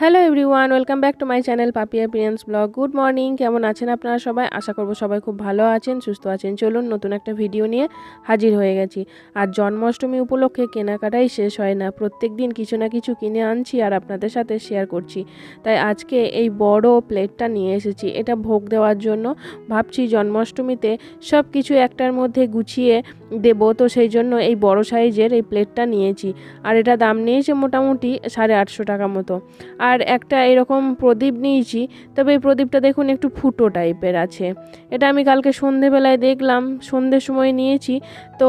Hello everyone welcome back to my channel পাপি অ্যাপিরিয়েন্স vlog good morning কেমন আছেন আপনারা সবাই? আশা করব সবাই খুব ভালো আছেন, সুস্থ আছেন। চলুন নতুন একটা ভিডিও নিয়ে হাজির হয়ে গেছি। আর জন্মাষ্টমী উপলক্ষে কেনাকাটাই শেষ হয় না। প্রত্যেক দিন কিছু না কিছু কিনে আনছি আর আপনাদের সাথে শেয়ার করছি। তাই আজকে এই বড় প্লেটটা নিয়ে এসেছি। এটা ভোগ দেওয়ার জন্য ভাবছি জন্মাষ্টমীতে সব কিছু একটার মধ্যে গুছিয়ে দেব। তো সেই জন্য এই বড় সাইজের এই প্লেটটা নিয়েছি। আর এটা দাম নিয়েছে মোটামুটি সাড়ে আটশো টাকা মতো। আর একটা এরকম প্রদীপ নিয়েছি, তবে এই প্রদীপটা দেখুন একটু ফুটো টাইপের আছে। এটা আমি কালকে সন্ধেবেলায় দেখলাম, সন্ধ্যের সময় নিয়েছি, তো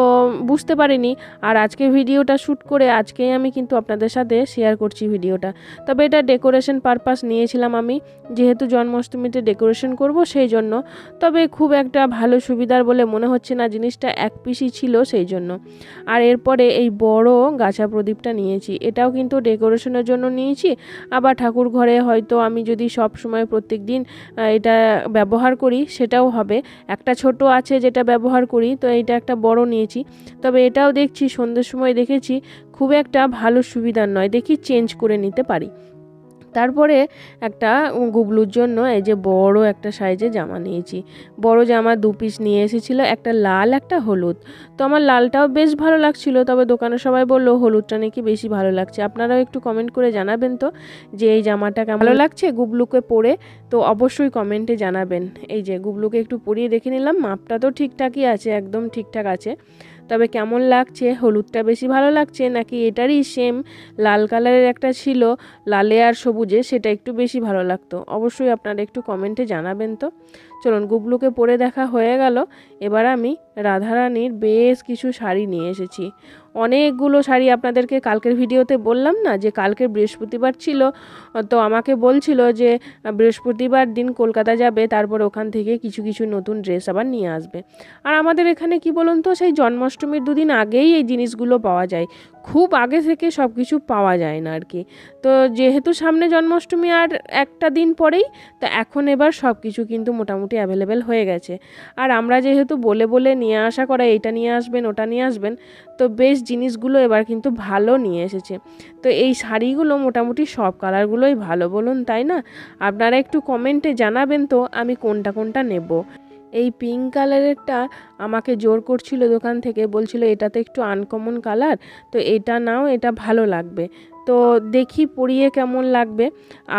বুঝতে পারিনি। আর আজকে ভিডিওটা শ্যুট করে আজকেই আমি কিন্তু আপনাদের সাথে শেয়ার করছি ভিডিওটা। তবে এটা ডেকোরেশন পারপাস নিয়েছিলাম আমি, যেহেতু জন্মাষ্টমীতে ডেকোরেশন করব সেই জন্য। তবে খুব একটা ভালো সুবিধার বলে মনে হচ্ছে না, জিনিসটা এক পিসই ছিল সেই জন্য। আর এরপরে এই বড় গাছা প্রদীপটা নিয়েছি। এটাও কিন্তু ডেকোরেশনের জন্য নিয়েছি। আবার ঠাকুর ঘরে হয়তো আমি যদি সব সময় প্রত্যেক দিন এটা ব্যবহার করি, সেটাও হবে। একটা ছোট আছে যেটা ব্যবহার করি, তো এটা একটা বড় নিয়েছি। তবে এটাও দেখছি, সন্ধ্যের সময় দেখেছি, খুব একটা ভালো সুবিধার নয়। দেখি চেঞ্জ করে নিতে পারি। তারপরে একটা গুবলুর জন্য এই যে বড় একটা সাইজে জামা নিয়েছি। বড় জামা দু পিস নিয়ে এসেছিল একটা লাল একটা হলুদ। তো আমার লালটাও বেশ ভালো লাগছিল তবে দোকানে সবাই বলল হলুদটা নাকি বেশি ভালো লাগছে? আপনারাও একটু কমেন্ট করে জানাবেন তো যে এই জামাটা কেমন ভালো লাগছে? গুবলুকে পরে তো অবশ্যই কমেন্টে জানাবেন। এই যে গুবলুকে একটু পরিয়ে দেখে নিলাম মাপটা তো ঠিকঠাকই আছে একদম ঠিকঠাক আছে। তবে কেমন লাগছে? হলুদটা বেশি ভালো লাগছে নাকি এটারই সেম লাল কালারের একটা ছিল, লালে আর সবুজে সেটা একটু বেশি ভালো লাগতো। অবশ্যই আপনারা একটু কমেন্টে জানাবেন তো। চলুন গুবলুকে পরে দেখা হয়ে গেল। এবার আমি রাধারানীর বেশ কিছু শাড়ি নিয়ে এসেছি। অনেকগুলো শাড়ি আপনাদেরকে কালকের ভিডিওতে বললাম না যে কালকে বৃহস্পতিবার ছিল, তো আমাকে বলছিল যে বৃহস্পতিবার দিন কলকাতা যাবে, তারপর ওখান থেকে কিছু কিছু নতুন ড্রেস আবার নিয়ে আসবে। আর আমাদের এখানে কি বলুন তো, সেই জন্মাষ্টমীর দুদিন আগেই এই জিনিসগুলো পাওয়া যায়। খুব আগে থেকে সব কিছু পাওয়া যায় না আর কি তো যেহেতু সামনে জন্মাষ্টমী আর একটা দিন পরেই, তো এখন এবার সব কিছু কিন্তু মোটামুটি অ্যাভেলেবেল হয়ে গেছে। আর আমরা যেহেতু বলে বলে নিয়ে আসা করা, এইটা নিয়ে আসবেন, ওটা নিয়ে আসবেন, তো বেশ জিনিসগুলো এবার কিন্তু ভালো নিয়ে এসেছে। তো এই শাড়িগুলো মোটামুটি সব কালারগুলোই ভালো বলুন, তাই না? আপনারা একটু কমেন্টে জানাবেন তো, আমি কোনটা কোনটা নেব। এই পিঙ্ক কালারেরটা আমাকে জোর করছিল দোকান থেকে, বলছিল এটা তো একটু আনকমন কালার তো এটা নাও, এটা ভালো লাগবে। তো দেখি পরিয়ে কেমন লাগবে।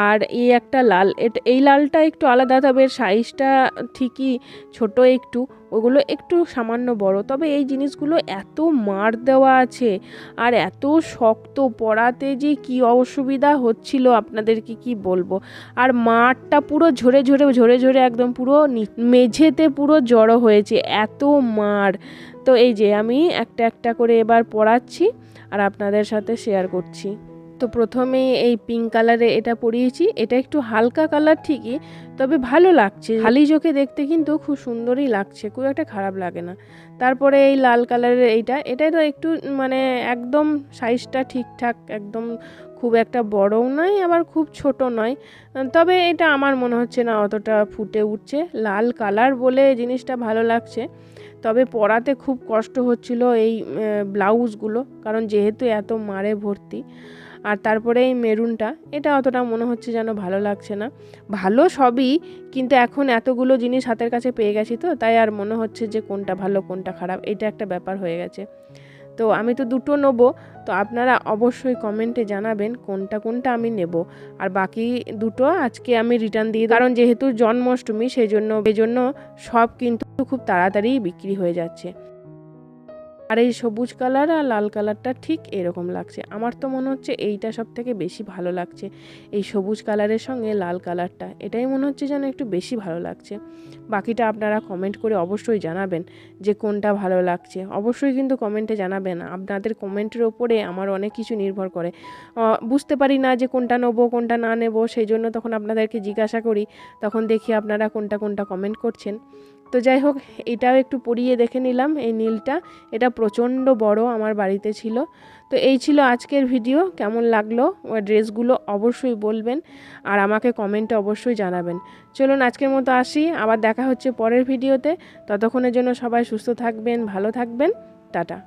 আর এই একটা লাল এই লালটা একটু আলাদা, তবে সাইজটা ঠিকই ছোট একটু, ওগুলো একটু সামান্য বড়। তবে এই জিনিসগুলো এত মার দেওয়া আছে আর এত শক্ত, পরাতে যে কি অসুবিধা হচ্ছিল আপনাদেরকে কি বলব? আর মারটা পুরো ঝরে ঝরে ঝরে ঝরে একদম পুরো মেঝেতে পুরো জড়ো হয়েছে, এত মার। তো এই যে আমি একটা একটা করে এবার পড়াচ্ছি আর আপনাদের সাথে শেয়ার করছি। তো প্রথমে এই পিঙ্ক কালারে এটা পরিয়েছি। এটা একটু হালকা কালার ঠিকই, তবে ভালো লাগছে। খালি চোখে দেখতে কিন্তু খুব সুন্দরই লাগছে, খুব একটা খারাপ লাগে না। তারপরে এই লাল কালারের এইটা এটা তো একটু মানে একদম সাইজটা ঠিকঠাক, একদম খুব একটা বড়ও নয়, আবার খুব ছোট নয়। তবে এটা আমার মনে হচ্ছে না অতটা ফুটে উঠছে। লাল কালার বলে জিনিসটা ভালো লাগছে। তবে পরাতে খুব কষ্ট হচ্ছিল এই ব্লাউজগুলো, কারণ যেহেতু এত মারে ভর্তি। আর তারপরে এই মেরুনটা, এটা অতটা মনে হচ্ছে যেন ভালো লাগছে না। ভালো সবই, কিন্তু এখন এতগুলো জিনিস হাতের কাছে পেয়ে গেছি তো, তাই আর মনে হচ্ছে যে কোনটা ভালো, কোনটা খারাপ, এটা একটা ব্যাপার হয়ে গেছে। তো আমি তো দুটো নেব, তো আপনারা অবশ্যই কমেন্টে জানাবেন কোনটা কোনটা আমি নেব। আর বাকি দুটো আজকে আমি রিটার্ন দিয়ে কারণ যেহেতু জন্মাষ্টমী সেই জন্য সেই জন্য সব কিন্তু খুব তাড়াতাড়ি বিক্রি হয়ে যাচ্ছে। আর এই সবুজ কালার আর লাল কালারটা ঠিক এরকম লাগছে। আমার তো মনে হচ্ছে এইটা সব থেকে বেশি ভালো লাগছে, এই সবুজ কালারের সঙ্গে লাল কালারটা। এটাই মনে হচ্ছে যেন একটু বেশি ভালো লাগছে। বাকিটা আপনারা কমেন্ট করে অবশ্যই জানাবেন যে কোনটা ভালো লাগছে। অবশ্যই কিন্তু কমেন্টে জানাবেন। আপনাদের কমেন্টের ওপরে আমার অনেক কিছু নির্ভর করে। বুঝতে পারি না যে কোনটা নেব, কোনটা না নেব, সেই জন্য তখন আপনাদেরকে জিজ্ঞাসা করি। তখন দেখি আপনারা কোনটা কোনটা কমেন্ট করছেন। তো যাই হোক, এটাও একটু পরিয়ে দেখে নিলাম এই নীলটা। এটা প্রচণ্ড বড় আমার বাড়িতে ছিল। তো এই ছিল আজকের ভিডিও। কেমন লাগল? ড্রেসগুলো অবশ্যই বলবেন আর আমাকে কমেন্টে অবশ্যই জানাবেন। চলুন আজকের মতো আসি। আবার দেখা হচ্ছে পরের ভিডিওতে। ততক্ষণের জন্য সবাই সুস্থ থাকবেন, ভালো থাকবেন। টাটা।